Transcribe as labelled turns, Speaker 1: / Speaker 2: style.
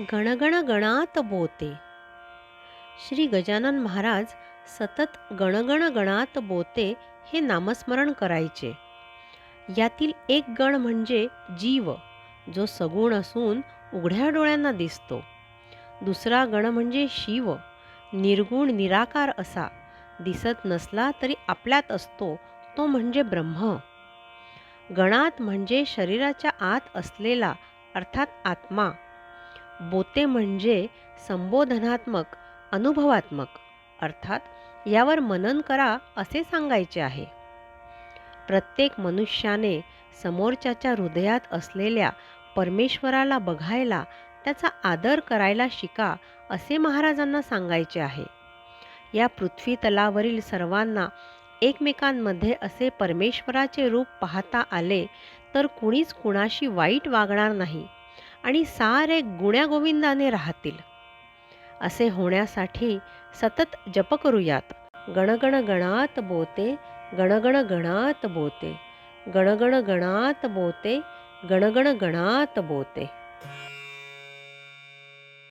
Speaker 1: गणगण गणात बोते. श्री गजानन महाराज सतत गणगण गणात बोते हे नामस्मरण करायचे. यातील एक गण म्हणजे जीव जो सगुण असून उघड्या डोळ्यांना दिसतो. दुसरा गण म्हणजे शिव निर्गुण निराकार असा दिसत नसला तरी आपल्यात असतो तो म्हणजे ब्रह्म. गणात म्हणजे शरीराच्या आत असलेला अर्थात आत्मा बोते म्हणजे संबोधनात्मक अनुभवात्मक अर्थात यावर मनन करा असे सांगायचे आहे. प्रत्येक मनुष्याने समोरच्याच्या हृदयात असलेल्या परमेश्वराला बघायला त्याचा आदर करायला शिका असे महाराजांना सांगायचे आहे. या पृथ्वी तलावरील सर्वांना एकमेकांमध्ये असे परमेश्वराचे रूप पाहता आले तर कुणीच कुणाशी वाईट वागणार नाही. आणि सारे गुण्यागोविंदाने राहतील. असे होण्यासाठी सतत जप करूयात. गणगण गणात बोते गणगण गणात बोते गणगण गणात बोते गणगण गणात बोते.